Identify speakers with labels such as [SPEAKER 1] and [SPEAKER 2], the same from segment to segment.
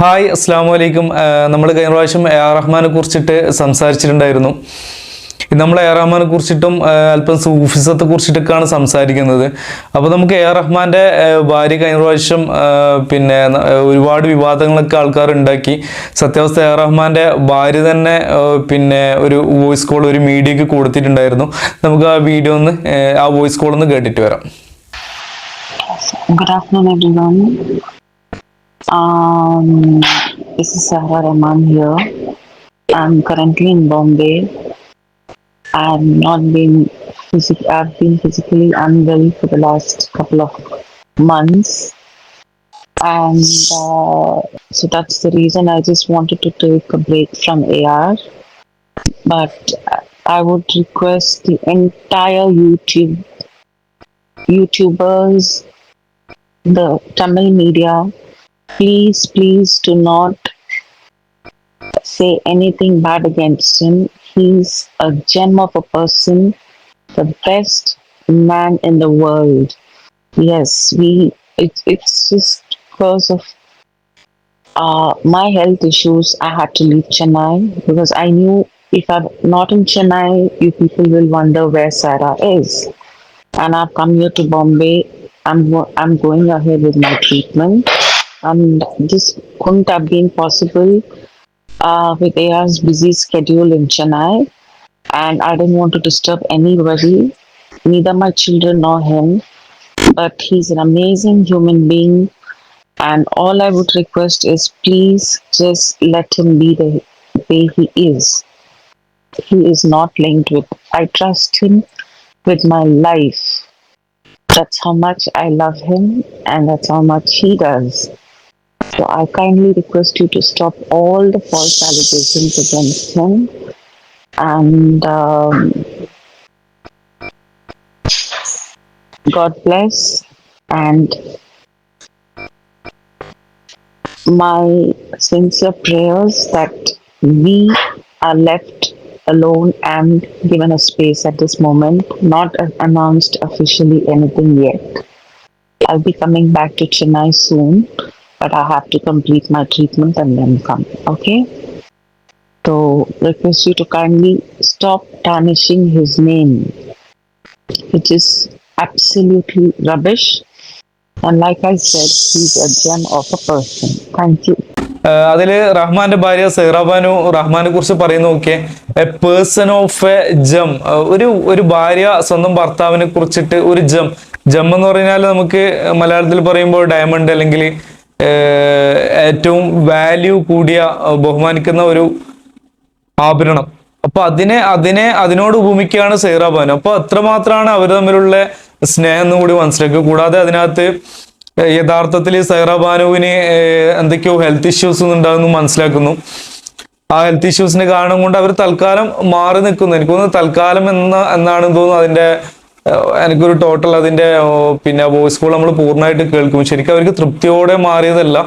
[SPEAKER 1] Hi അസ്സാം വലൈക്കും നമ്മൾ കഴിഞ്ഞ പ്രാവശ്യം എ ആർ റഹ്മാനെ കുറിച്ചിട്ട് സംസാരിച്ചിട്ടുണ്ടായിരുന്നു. നമ്മൾ എ ആർ റഹ്മാനെ കുറിച്ചിട്ടും അല്പം സൂഫിസത്തെ കുറിച്ചിട്ടൊക്കെയാണ് സംസാരിക്കുന്നത്. അപ്പോൾ നമുക്ക് എ ആർ റഹ്മാന്റെ ഭാര്യ കഴിഞ്ഞ പ്രാവശ്യം പിന്നെ ഒരുപാട് വിവാദങ്ങളൊക്കെ ആൾക്കാർ ഉണ്ടാക്കി. സത്യാവസ്ഥ എ ആർ റഹ്മാന്റെ ഭാര്യ തന്നെ പിന്നെ ഒരു വോയിസ് കോൾ ഒരു മീഡിയക്ക് കൊടുത്തിട്ടുണ്ടായിരുന്നു. നമുക്ക് ആ വീഡിയോ ഒന്ന് ആ, വോയിസ് കോൾ ഒന്ന് കേട്ടിട്ട് വരാം.
[SPEAKER 2] Good afternoon. Um, this is Sahara Rahman here. I'm currently in Bombay. I've not been physic- I've been physically unwell for the last couple of months, and uh, so that's the reason I just wanted to take a break from AR. But I would request the entire YouTube YouTubers the Tamil media, please, please do not say anything bad against him. He's a gem of a person, the best man in the world. Yes, we. It, it's just because of uh, my health issues, I had to leave Chennai because I knew if I'm not in Chennai, you people will wonder where Sarah is. And I've come here to Bombay I'm I'm going ahead with my treatment, and this couldn't have been possible uh, with AR's busy schedule in Chennai, and I didn't want to disturb anybody, neither my children nor him. But he's an amazing human being, and all I would request is please just let him be the way he is. He is not linked with. I trust him with my life that's how much I love him and that's how much he does. So I kindly request you to stop all the false allegations against him. And um, God bless. And my sincere prayers that we are left alone and given a space at this moment, not announced officially anything yet. I'll be coming back to Chennai soon, but I have to complete my treatment and then come. Okay? So, request you to kindly stop tarnishing his name, which is absolutely rubbish. And like I said, he's a gem of a person. Thank you.
[SPEAKER 1] അതിൽ റഹ്മാന്റെ ഭാര്യ സെഹ്റാബാനു റഹ്മാനെ കുറിച്ച് പറയുന്ന നോക്കിയേ a person of a gem ഒരു ഒരു ഭാര്യ സ്വന്തം ഭർത്താവിനെ കുറിച്ചിട്ട് ഒരു ജം ജം എന്ന് പറഞ്ഞാൽ നമുക്ക് മലയാളത്തിൽ പറയുമ്പോൾ ഡയമണ്ട് അല്ലെങ്കിൽ ഏറ്റവും വാല്യൂ കൂടിയ ബഹുമാനിക്കുന്ന ഒരു ആഭരണം. അപ്പൊ അതിനെ അതിനെ അതിനോട് ഉപമിക്കുകയാണ് സൈറാബാൻ അപ്പൊ അത്രമാത്രമാണ് അവർ തമ്മിലുള്ള സ്നേഹം എന്ന് കൂടി മനസ്സിലാക്കുക. കൂടാതെ അതിനകത്ത് യഥാർത്ഥത്തിൽ സൈറാബാനുവിന് എന്തൊക്കെയോ ഹെൽത്ത് ഇഷ്യൂസ് ഉണ്ടാകുന്നു മനസ്സിലാക്കുന്നു. ആ ഹെൽത്ത് ഇഷ്യൂസിന് കാരണം കൊണ്ട് അവർ തൽക്കാലം മാറി നിൽക്കുന്നു. എനിക്ക് തോന്നുന്നു തൽക്കാലം എന്ന എന്നാണ് തോന്നുന്നു അതിന്റെ എനിക്കൊരു ടോട്ടൽ അതിന്റെ പിന്നെ വോയിസ് കോൾ നമ്മൾ പൂർണമായിട്ട് കേൾക്കും. ശരിക്കും അവർക്ക് തൃപ്തിയോടെ മാറിയതല്ല.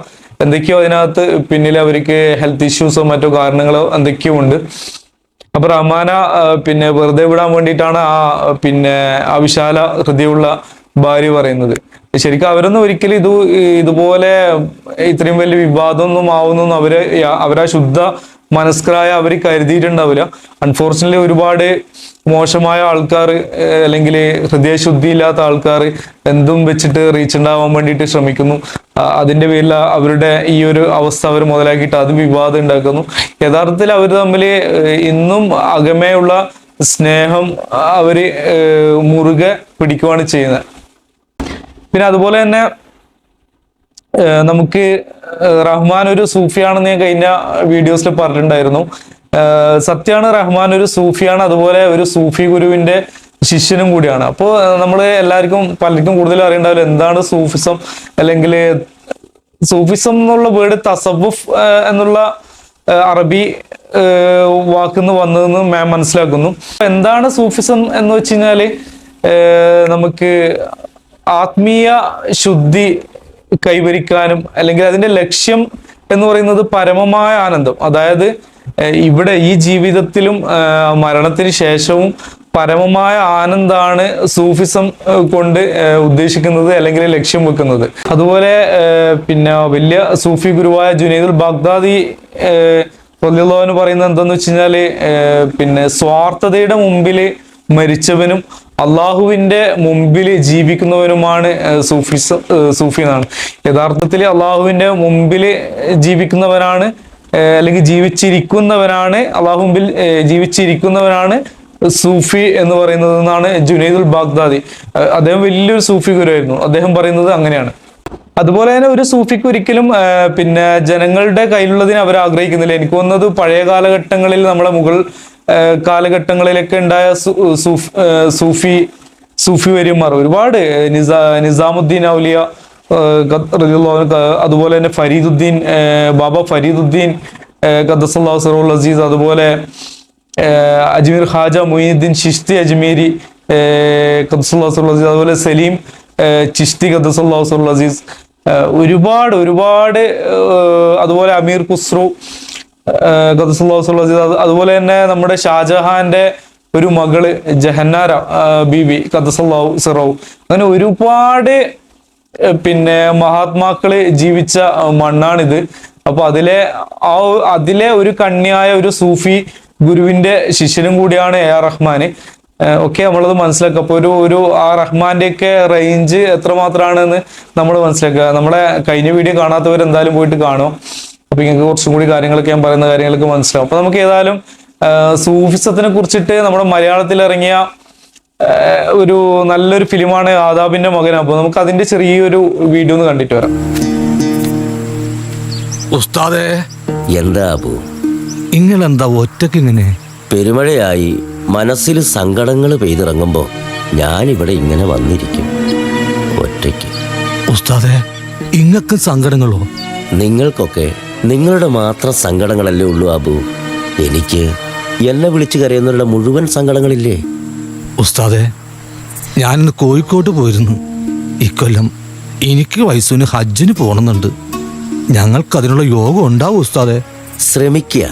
[SPEAKER 1] എന്തൊക്കെയോ അതിനകത്ത് പിന്നിൽ അവർക്ക് ഹെൽത്ത് ഇഷ്യൂസോ മറ്റോ കാരണങ്ങളോ എന്തൊക്കെയോ ഉണ്ട്. അപ്പൊ റഹ്മാന പിന്നെ വെറുതെ വിടാൻ വേണ്ടിയിട്ടാണ് ആ പിന്നെ ആ വിശാല ഹൃദയമുള്ള ഭാര്യ പറയുന്നത്. ശരിക്കും അവരൊന്നും ഒരിക്കലും ഇത് ഇതുപോലെ ഇത്രയും വലിയ വിവാദമൊന്നും ആവുന്നൊന്നും അവർ അവരാ ശുദ്ധ മനസ്കരായ അവർ കരുതിയിട്ടുണ്ടാവില്ല. അൺഫോർച്ചുനേറ്റ്ലി ഒരുപാട് മോശമായ ആൾക്കാർ അല്ലെങ്കിൽ ഹൃദയശുദ്ധി ഇല്ലാത്ത ആൾക്കാർ എന്തും വെച്ചിട്ട് റീച്ച് ഉണ്ടാവാൻ വേണ്ടിയിട്ട് ശ്രമിക്കുന്നു. അതിന്റെ പേരിൽ അവരുടെ ഈ ഒരു അവസ്ഥ അവർ മുതലാക്കിയിട്ട് അത് വിവാദം ഉണ്ടാക്കുന്നു. യഥാർത്ഥത്തിൽ അവർ തമ്മിൽ ഇന്നും അകമേയുള്ള സ്നേഹം അവർ മുറുകെ പിടിക്കുവാണ് ചെയ്യുന്നത്. പിന്നെ അതുപോലെ തന്നെ നമുക്ക് റഹ്മാൻ ഒരു സൂഫിയാണെന്ന് ഞാൻ കഴിഞ്ഞ വീഡിയോസിൽ പറഞ്ഞിട്ടുണ്ടായിരുന്നു. ഏഹ് സത്യമാണ് റഹ്മാൻ ഒരു സൂഫിയാണ് അതുപോലെ ഒരു സൂഫി ഗുരുവിന്റെ ശിഷ്യനും കൂടിയാണ്. അപ്പോൾ നമ്മൾ എല്ലാവർക്കും പലർക്കും കൂടുതൽ അറിയണ്ടാവില്ല എന്താണ് സൂഫിസം അല്ലെങ്കിൽ സൂഫിസം എന്നുള്ള വേർഡ് തസബുഫ് എന്നുള്ള അറബി വാക്കുന്ന് വന്നതെന്ന് മാം മനസ്സിലാക്കുന്നു. എന്താണ് സൂഫിസം എന്ന് വെച്ച് കഴിഞ്ഞാൽ നമുക്ക് ആത്മീയ ശുദ്ധി കൈവരിക്കാനും അല്ലെങ്കിൽ അതിന്റെ ലക്ഷ്യം എന്ന് പറയുന്നത് പരമമായ ആനന്ദം. അതായത് ഇവിടെ ഈ ജീവിതത്തിലും മരണത്തിന് ശേഷവും പരമമായ ആനന്ദാണ് സൂഫിസം കൊണ്ട് ഉദ്ദേശിക്കുന്നത് അല്ലെങ്കിൽ ലക്ഷ്യം വെക്കുന്നത്. അതുപോലെ പിന്നെ വലിയ സൂഫി ഗുരുവായ ജുനൈദുൽ ബാഗ്ദാദി എന്ന് പറയുന്നത് എന്താന്ന് വെച്ച് കഴിഞ്ഞാൽ പിന്നെ സ്വാർത്ഥതയുടെ മുമ്പിൽ മരിച്ചവനും അള്ളാഹുവിന്റെ മുമ്പിൽ ജീവിക്കുന്നവനുമാണ് ഏഹ്, സൂഫി എന്നാണ്. യഥാർത്ഥത്തിൽ അള്ളാഹുവിന്റെ മുമ്പിൽ ജീവിക്കുന്നവനാണ് അല്ലെങ്കിൽ ജീവിച്ചിരിക്കുന്നവനാണ് അള്ളാഹു മുമ്പിൽ ഏഹ്, ജീവിച്ചിരിക്കുന്നവനാണ് സൂഫി എന്ന് പറയുന്നത് എന്നാണ് ജുനൈദുൽ ബാഗ്ദാദി. അദ്ദേഹം വലിയൊരു സൂഫി ഗുരുവായിരുന്നു. അദ്ദേഹം പറയുന്നത് അങ്ങനെയാണ്. അതുപോലെ തന്നെ ഒരു സൂഫിക്ക് ഒരിക്കലും പിന്നെ ജനങ്ങളുടെ കയ്യിലുള്ളതിന് അവർ ആഗ്രഹിക്കുന്നില്ല. എനിക്ക് തോന്നുന്നത് പഴയ കാലഘട്ടങ്ങളിൽ നമ്മുടെ മുഗൾ കാലഘട്ടങ്ങളിലൊക്കെ ഉണ്ടായ സു- സൂഫി സൂഫി വര്യന്മാർ ഒരുപാട് നിസാ നിസാമുദ്ദീൻ ഔലിയ അതുപോലെ തന്നെ ഫരീദുദ്ദീൻ ബാബ ഫരീദുദ്ദീൻ ഖദ്ദസല്ലാഹു സിറുൽ അസീസ് അതുപോലെ അജ്മീർ ഖാജ മൊയ്നുദ്ദീൻ ചിഷ്തി അജ്മീരി ഖദ്സുല്ലാഹു അസീസ് അതുപോലെ സലീം ചിഷ്തി ഖദ്സുല്ലാഹു സുൽ അസീസ് ഒരുപാട് ഒരുപാട് അതുപോലെ അമീർ ഖുസ്രു ഖദ്സുല്ലാഹു അസീസ് അതുപോലെ തന്നെ നമ്മുടെ ഷാജഹാന്റെ ഒരു മകൾ ജഹന്നാര ബീബി ഖദ്സുല്ലാഹു സറോ അങ്ങനെ ഒരുപാട് പിന്നെ മഹാത്മാക്കൾ ജീവിച്ച മണ്ണാണിത്. അപ്പൊ അതിലെ ആ അതിലെ ഒരു കണ്ണിയായ ഒരു സൂഫി ഗുരുവിന്റെ ശിഷ്യനും കൂടിയാണ് എ ആർ റഹ്മാൻ ഒക്കെ നമ്മളത് മനസ്സിലാക്കുക അപ്പൊ ഒരു ഒരു ആ റഹ്മാന്റെ ഒക്കെ റേഞ്ച് എത്രമാത്രമാണെന്ന് നമ്മൾ മനസ്സിലാക്കുക. നമ്മളെ കഴിഞ്ഞ വീഡിയോ കാണാത്തവർ എന്തായാലും പോയിട്ട് കാണും അപ്പൊ നിങ്ങൾക്ക് കുറച്ചും കൂടി കാര്യങ്ങളൊക്കെ ഞാൻ പറയുന്ന കാര്യങ്ങളൊക്കെ മനസ്സിലാവും. അപ്പൊ നമുക്ക് ഏതായാലും സൂഫിസത്തിനെ കുറിച്ചിട്ട് നമ്മുടെ മലയാളത്തിൽ ഇറങ്ങിയ ഒരു നല്ലൊരു ഫിലിമാണ് ആദാബിന്റെ മകൻ. അപ്പൊ നമുക്ക് അതിന്റെ ചെറിയൊരു വീഡിയോ ഒന്ന് കണ്ടിട്ട് വരാം.
[SPEAKER 3] ഉസ്താദേ.
[SPEAKER 4] എന്താ അബു
[SPEAKER 3] ഇങ്ങനെന്താ ഒറ്റയ്ക്ക് ഇങ്ങനെ
[SPEAKER 4] പെരുമഴയായി മനസ്സിൽ സങ്കടങ്ങൾ പെയ്തിറങ്ങുമ്പോൾ ഞാനിവിടെ ഇങ്ങനെ വന്നിരിക്കും. ഒറ്റയ്ക്ക്.
[SPEAKER 3] ഉസ്താദേ ഇങ്ങക്ക് സങ്കടങ്ങളോ?
[SPEAKER 4] നിങ്ങൾക്കൊക്കെ നിങ്ങളുടെ മാത്രം സങ്കടങ്ങളല്ലേ ഉള്ളൂ അബു എനിക്ക് എന്നെ വിളിച്ചു കരയുന്നവരുടെ മുഴുവൻ സങ്കടങ്ങളില്ലേ?
[SPEAKER 3] ഉസ്താദേ ഞാനിന്ന് കോഴിക്കോട്ട് പോയിരുന്നു. ഇക്കൊല്ലം എനിക്ക് വയസ്സിന് ഹജ്ജിന് പോകണമെന്നുണ്ട് ഞങ്ങൾക്ക് അതിനുള്ള യോഗം ഉണ്ടാവും ഉസ്താദേ.
[SPEAKER 4] ശ്രമിക്കുക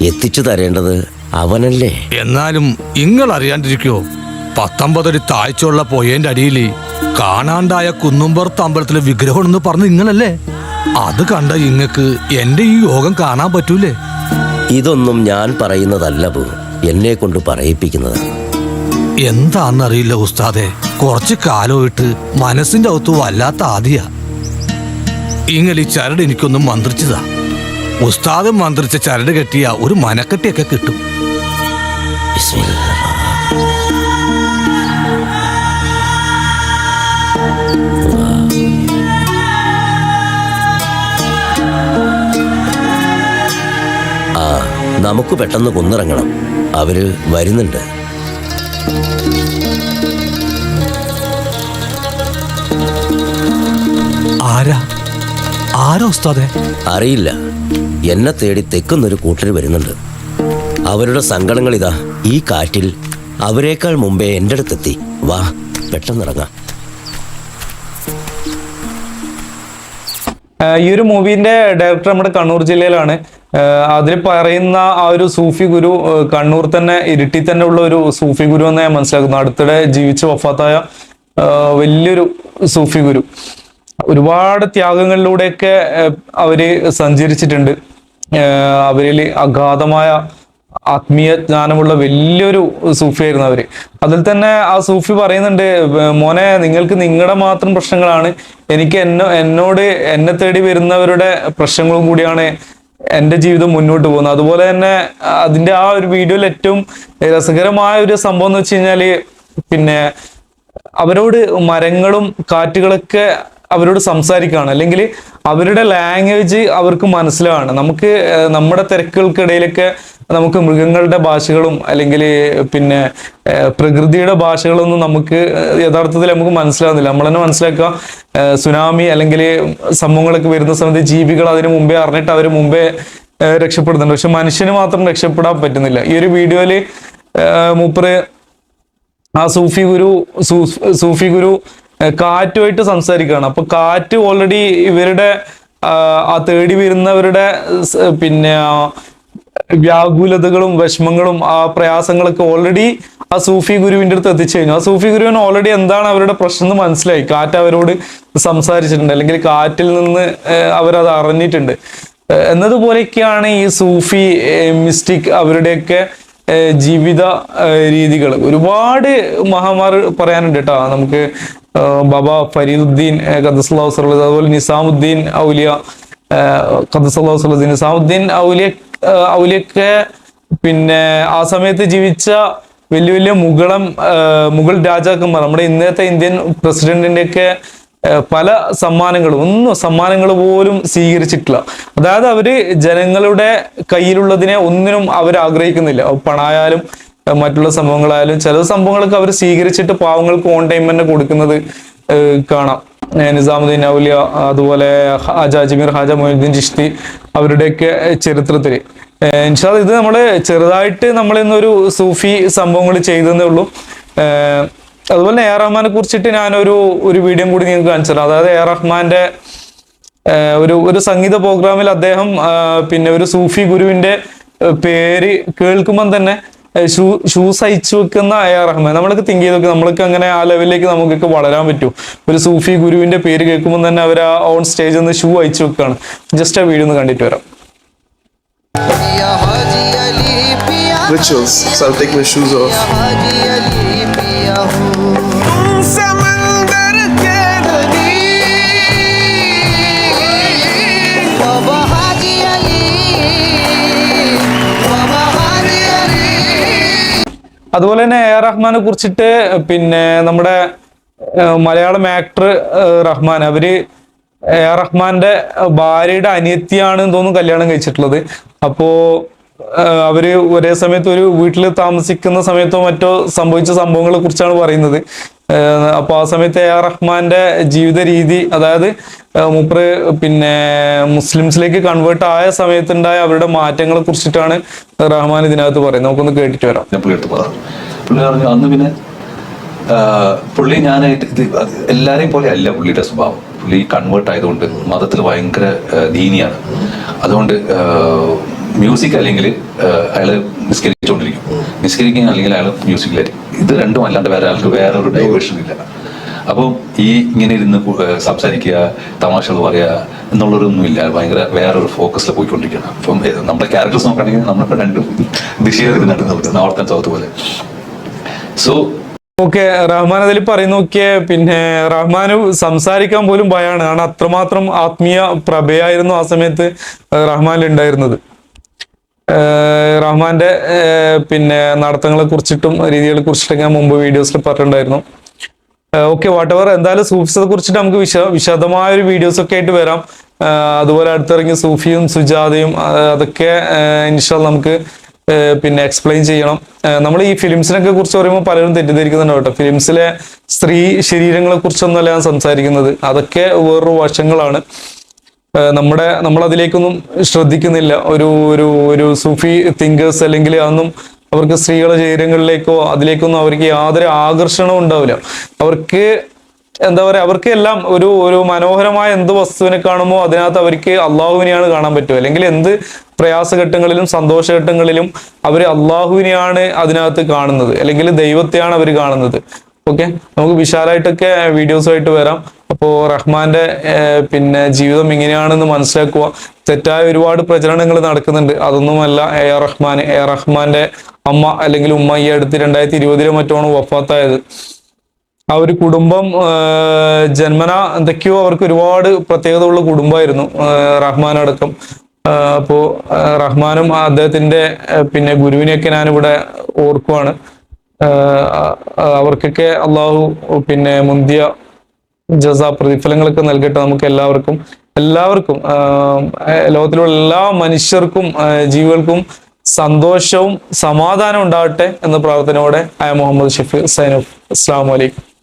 [SPEAKER 4] എത്തിച്ചു തരേണ്ടത് അവനല്ലേ?
[SPEAKER 3] എന്നാലും നിങ്ങൾ അറിയാണ്ടിരിക്കോ പത്തൊമ്പതൊരു താഴ്ചയുള്ള പൊയേന്റെ അടിയിൽ കാണാണ്ടായ കുന്നുംപുറത്ത് അമ്പലത്തിലെ വിഗ്രഹം എന്ന് പറഞ്ഞ് നിങ്ങളല്ലേ അത് കണ്ട ഇങ്ങക്ക് എന്റെ ഈ യോഗം കാണാൻ പറ്റൂലേ?
[SPEAKER 4] ഇതൊന്നും ഞാൻ പറയുന്നതല്ല പോ. എന്നെ കൊണ്ട് പറയിപ്പിക്കുന്നത്
[SPEAKER 3] എന്താന്നറിയില്ല ഉസ്താദെ. കുറച്ച് കാലമായിട്ട് മനസ്സിന്റെ അകത്ത് വല്ലാത്ത ആദിയ. ഇങ്ങനെ ഈ ചരട് എനിക്കൊന്നും മന്ത്രിച്ചതാ. ഉസ്താദ് മന്ത്രിച്ച ചരട് കെട്ടിയ ഒരു മനക്കെട്ടിയൊക്കെ കിട്ടും.
[SPEAKER 4] നമുക്ക് പെട്ടെന്ന് കുന്നിറങ്ങണം. അവർ വരുന്നുണ്ട്.
[SPEAKER 3] ആരാ? ആരാ ഉസ്താദെ?
[SPEAKER 4] അറിയില്ല. എന്നെ തേടി തെക്കുന്നൊരു കൂട്ടർ വരുന്നുണ്ട്. അവരുടെ സങ്കടങ്ങൾ ഇതാ ഈ കാറ്റിൽ അവരെക്കാൾ മുമ്പേ എന്റെ അടുത്തെത്തി. വാ പെട്ടെന്നിറങ്ങാം
[SPEAKER 1] ഈ ഒരു മൂവിന്റെ ഡയറക്ടർ നമ്മുടെ കണ്ണൂർ ജില്ലയിലാണ്. അതിൽ പറയുന്ന ആ ഒരു സൂഫി ഗുരു കണ്ണൂർ തന്നെ ഇരുട്ടി തന്നെ ഉള്ള ഒരു സൂഫി ഗുരു എന്ന് ഞാൻ മനസ്സിലാക്കുന്നു. അടുത്തിടെ ജീവിച്ച് വഫാത്തായ വലിയൊരു സൂഫി ഗുരു. ഒരുപാട് ത്യാഗങ്ങളിലൂടെയൊക്കെ അവർ സഞ്ചരിച്ചിട്ടുണ്ട്. അവരിൽ അഗാധമായ ആത്മീയ ജ്ഞാനമുള്ള വലിയൊരു സൂഫിയായിരുന്നു അവർ. അതിൽ തന്നെ ആ സൂഫി പറയുന്നുണ്ട് "ഏർ മോനെ നിങ്ങൾക്ക് നിങ്ങളുടെ മാത്രം പ്രശ്നങ്ങളാണ്. എനിക്ക് എന്നോ എന്നോട് എന്നെ തേടി വരുന്നവരുടെ പ്രശ്നങ്ങളും കൂടിയാണ് എന്റെ ജീവിതം മുന്നോട്ട് പോകുന്നത് അതുപോലെ തന്നെ അതിന്റെ ആ ഒരു വീഡിയോയിൽ ഏറ്റവും രസകരമായ ഒരു സംഭവം എന്ന് വെച്ച് കഴിഞ്ഞാൽ പിന്നെ അവരോട് മരങ്ങളും കാറ്റുകളൊക്കെ അവരോട് സംസാരിക്കുകയാണ്. അല്ലെങ്കിൽ അവരുടെ ലാംഗ്വേജ് അവർക്ക് മനസ്സിലാവാണ്. നമുക്ക് നമ്മുടെ തിരക്കുകൾക്കിടയിലൊക്കെ നമുക്ക് മൃഗങ്ങളുടെ ഭാഷകളും അല്ലെങ്കിൽ പിന്നെ പ്രകൃതിയുടെ ഭാഷകളൊന്നും നമുക്ക് യഥാർത്ഥത്തിൽ നമുക്ക് മനസ്സിലാവുന്നില്ല. നമ്മൾ തന്നെ മനസ്സിലാക്കുക സുനാമി അല്ലെങ്കിൽ സംഭവങ്ങളൊക്കെ വരുന്ന സമയത്ത് ജീവികൾ അതിന് മുമ്പേ അറിഞ്ഞിട്ട് അവർ മുമ്പേ രക്ഷപ്പെടുന്നുണ്ട്. പക്ഷെ മനുഷ്യന് മാത്രം രക്ഷപ്പെടാൻ പറ്റുന്നില്ല. ഈ ഒരു വീഡിയോയിൽ മൂപ്പറ് ആ സൂഫി ഗുരു സൂഫി ഗുരു കാറ്റുമായിട്ട് സംസാരിക്കുകയാണ്. അപ്പൊ കാറ്റ് ഓൾറെഡി ഇവരുടെ ആ, തേടി വരുന്നവരുടെ പിന്നെ വ്യാകുലതകളും വിഷമങ്ങളും ആ പ്രയാസങ്ങളൊക്കെ ഓൾറെഡി ആ സൂഫി ഗുരുവിന്റെ അടുത്ത് എത്തിച്ചു കഴിഞ്ഞു. ആ സൂഫി ഗുരുവിന് ഓൾറെഡി എന്താണ് അവരുടെ പ്രശ്നം എന്ന് മനസ്സിലായി. കാറ്റ് അവരോട് സംസാരിച്ചിട്ടുണ്ട്. അല്ലെങ്കിൽ കാറ്റിൽ നിന്ന് അവരത് അറിഞ്ഞിട്ടുണ്ട്. എന്നതുപോലെയൊക്കെയാണ് ഈ സൂഫി മിസ്റ്റിക് അവരുടെയൊക്കെ ജീവിത രീതികൾ. ഒരുപാട് മഹാമാർ പറയാനുണ്ട് കേട്ടോ. നമുക്ക് ബാബ ഫരീദുദ്ദീൻ സർവത് അതുപോലെ നിസാമുദ്ദീൻ ഔലിയ സർവത് നിസാമുദ്ദീൻ ഔലിയ ഔലിയൊക്കെ പിന്നെ ആ സമയത്ത് ജീവിച്ച വലിയ വലിയ മുഗളം മുഗൾ രാജാക്കന്മാർ നമ്മുടെ ഇന്നത്തെ ഇന്ത്യൻ പ്രസിഡന്റിന്റെ ഒക്കെ പല സമ്മാനങ്ങളും ഒന്നും സമ്മാനങ്ങൾ പോലും സ്വീകരിച്ചിട്ടില്ല. അതായത് അവർ ജനങ്ങളുടെ കയ്യിലുള്ളതിനെ ഒന്നിനും അവർ ആഗ്രഹിക്കുന്നില്ല. പണായാലും മറ്റുള്ള സംഭവങ്ങളായാലും ചില സംഭവങ്ങളൊക്കെ അവർ സ്വീകരിച്ചിട്ട് പാവങ്ങൾക്ക് ഓൺ ടൈം തന്നെ കൊടുക്കുന്നത് കാണാം നിസാമുദ്ദീൻ ഔലിയ അതുപോലെ ഹാജ അജ്മീർ ഹാജ മൊയ്നുദ്ദീൻ ചിഷ്തി അവരുടെയൊക്കെ ചരിത്രത്തിൽ ഇൻഷാൽ ഇത് നമ്മൾ ചെറുതായിട്ട് നമ്മൾ ഇന്നൊരു സൂഫി സംഭവങ്ങൾ ചെയ്തതേ ഉള്ളൂ. അതുപോലെ എ റഹ്മാനെ കുറിച്ചിട്ട് ഞാനൊരു ഒരു വീഡിയോ കൂടി നിങ്ങൾക്ക് കാണിച്ചു അതായത് എ റഹ്മാന്റെ ഒരു ഒരു സംഗീത പ്രോഗ്രാമിൽ അദ്ദേഹം പിന്നെ ഒരു സൂഫി ഗുരുവിന്റെ പേര് കേൾക്കുമ്പം തന്നെ ഷൂ ഷൂസ് അയച്ചു വെക്കുന്ന അയാ റഹ്മാൻ. നമ്മളൊക്കെ തിങ്ക് ചെയ്ത് നോക്കുക നമ്മൾക്ക് അങ്ങനെ ആ ലെവലിലേക്ക് നമുക്കൊക്കെ വളരാൻ പറ്റും. ഒരു സൂഫി ഗുരുവിന്റെ പേര് കേൾക്കുമ്പോൾ തന്നെ അവർ ആ ഓൺ സ്റ്റേജിൽ നിന്ന് ഷൂ അയച്ചു വെക്കുകയാണ് ജസ്റ്റ് ആ വീഡിയോ ഒന്ന് കണ്ടിട്ട് വരാം.
[SPEAKER 5] Rituals, so I'll take my shoes off.
[SPEAKER 1] അതുപോലെ തന്നെ എ റഹ്മാനെ കുറിച്ചിട്ട് പിന്നെ നമ്മുടെ മലയാളം ആക്ടർ റഹ്മാൻ. അവർ എ റഹ്മാന്റെ ഭാര്യയുടെ അനിയത്തിയാണ് തോന്നുന്നു കല്യാണം കഴിച്ചിട്ടുള്ളത്. അപ്പോ അവർ ഒരേ സമയത്ത് ഒരു വീട്ടിൽ താമസിക്കുന്ന സമയത്തോ മറ്റോ സംഭവിച്ച സംഭവങ്ങളെ കുറിച്ചാണ് പറയുന്നത്. ഏഹ്, അപ്പൊ ആ സമയത്ത് എ ആർ റഹ്മാന്റെ ജീവിത രീതി അതായത് മൂപ്പര് പിന്നെ മുസ്ലിംസിലേക്ക് കൺവേർട്ട് ആയ സമയത്തുണ്ടായ അവരുടെ മാറ്റങ്ങളെ കുറിച്ചിട്ടാണ് റഹ്മാൻ ഇതിനകത്ത് പറയുന്നത്. നമുക്കൊന്ന് കേട്ടിട്ട് വരാം.
[SPEAKER 6] പുള്ളി പറഞ്ഞു അന്ന് പിന്നെ പുള്ളി ഞാനായിട്ട് ഇത് എല്ലാരെയും പോലെ അല്ല പുള്ളിയുടെ സ്വഭാവം. പുള്ളി കൺവേർട്ട് ആയതുകൊണ്ട് മതത്തിൽ ഭയങ്കര ദീനിയാണ്. അതുകൊണ്ട് മ്യൂസിക് അല്ലെങ്കിൽ അയാൾ നിസ്കരിച്ചുകൊണ്ടിരിക്കും നിസ്കരിക്കുക അല്ലെങ്കിൽ അയാൾ മ്യൂസിക്കിലായിരിക്കും ഇത് രണ്ടും അല്ലാണ്ട് വേറെ ആൾക്ക് വേറെ ഒരു ഡൈവേർഷൻ ഇല്ല. അപ്പം ഈ ഇങ്ങനെ ഇരുന്ന് സംസാരിക്കുക തമാശകൾ പറയുക എന്നുള്ളൊരൊന്നും ഇല്ല. ഭയങ്കര വേറൊരു ഫോക്കസിൽ പോയിക്കൊണ്ടിരിക്കുകയാണ്. അപ്പം നമ്മുടെ ക്യാരക്ടേഴ്സ് നോക്കുകയാണെങ്കിൽ നമ്മളിപ്പോൾ രണ്ടും ദിശയിൽ നടക്കുന്നത് നോർത്ത് ആൻഡ് സൗത്ത് പോലെ. സോ
[SPEAKER 1] ഓക്കെ റഹ്മാൻ അതിൽ പറയുന്ന നോക്കിയേ പിന്നെ റഹ്മാന് സംസാരിക്കാൻ പോലും ഭയമാണ് കാരണം അത്രമാത്രം ആത്മീയ പ്രഭയായിരുന്നു ആ സമയത്ത് റഹ്മാനിൽ ഉണ്ടായിരുന്നത്. റഹ്മാന്റെ പിന്നെ നടത്തങ്ങളെ കുറിച്ചിട്ടും രീതികളെ കുറിച്ചിട്ടും ഞാൻ മുമ്പ് വീഡിയോസിൽ പറഞ്ഞിട്ടുണ്ടായിരുന്നു. ഓക്കെ വാട്ട് എവർ എന്തായാലും സൂഫിസത്തെ കുറിച്ചിട്ട് നമുക്ക് വിശ വിശദമായ ഒരു വീഡിയോസ് ഒക്കെ ആയിട്ട് വരാം. അതുപോലെ അടുത്തിറങ്ങിയ സൂഫിയും സുജാതയും അതൊക്കെ ഇൻഷാൽ നമുക്ക് പിന്നെ എക്സ്പ്ലെയിൻ ചെയ്യണം. നമ്മൾ ഈ ഫിലിംസിനൊക്കെ കുറിച്ച് പറയുമ്പോൾ പലരും തെറ്റിദ്ധരിക്കുന്നുണ്ട് കേട്ടോ. ഫിലിംസിലെ സ്ത്രീ ശരീരങ്ങളെ കുറിച്ചൊന്നുമല്ല ഞാൻ സംസാരിക്കുന്നത്. അതൊക്കെ വേറൊരു വശങ്ങളാണ്. നമ്മുടെ നമ്മൾ അതിലേക്കൊന്നും ശ്രദ്ധിക്കുന്നില്ല. ഒരു ഒരു ഒരു സൂഫി തിങ്കേഴ്സ് അല്ലെങ്കിൽ അതൊന്നും അവർക്ക് സ്ത്രീകളുടെ ശരീരങ്ങളിലേക്കോ അതിലേക്കൊന്നും അവർക്ക് യാതൊരു ആകർഷണവും ഉണ്ടാവില്ല. അവർക്ക് എന്താ പറയുക അവർക്ക് എല്ലാം ഒരു ഒരു മനോഹരമായ എന്ത് വസ്തുവിനെ കാണുമോ അതിനകത്ത് അവർക്ക് അള്ളാഹുവിനെയാണ് കാണാൻ പറ്റുക. അല്ലെങ്കിൽ എന്ത് പ്രയാസഘട്ടങ്ങളിലും സന്തോഷഘട്ടങ്ങളിലും അവർ അള്ളാഹുവിനെയാണ് അതിനകത്ത് കാണുന്നത്. അല്ലെങ്കിൽ ദൈവത്തെയാണ് അവർ കാണുന്നത്. ഓക്കെ നമുക്ക് വിശാലായിട്ടൊക്കെ വീഡിയോസ് ആയിട്ട് വരാം. അപ്പോൾ റഹ്മാന്റെ പിന്നെ ജീവിതം ഇങ്ങനെയാണെന്ന് മനസ്സിലാക്കുക തെറ്റായ ഒരുപാട് പ്രചരണങ്ങൾ നടക്കുന്നുണ്ട്. അതൊന്നുമല്ല A R Rahman A R റഹ്മാന്റെ അമ്മ അല്ലെങ്കിൽ ഉമ്മ ഈ അടുത്ത് രണ്ടായിരത്തി ഇരുപതിലെ മറ്റോണ് വഫാത്തായത്. ആ ഒരു കുടുംബം ജന്മന എന്തൊക്കെയോ അവർക്ക് ഒരുപാട് പ്രത്യേകത ഉള്ള കുടുംബമായിരുന്നു റഹ്മാൻ അടക്കം അപ്പോൾ അപ്പോ റഹ്മാനും അദ്ദേഹത്തിന്റെ പിന്നെ ഗുരുവിനെയൊക്കെ ഞാനിവിടെ ഓർക്കുവാണ്. അവർക്കൊക്കെ അള്ളാഹു പിന്നെ മുന്തിയ ജസ പ്രതിഫലങ്ങളൊക്കെ നൽകട്ടെ നമുക്ക് എല്ലാവർക്കും. എല്ലാവർക്കും ലോകത്തിലുള്ള എല്ലാ മനുഷ്യർക്കും ജീവികൾക്കും സന്തോഷവും സമാധാനവും ഉണ്ടാവട്ടെ എന്ന പ്രാർത്ഥനയോടെ ഐ മുഹമ്മദ് ഷഫീർ സൈനുഫ് അസ്സാം വലൈക്കും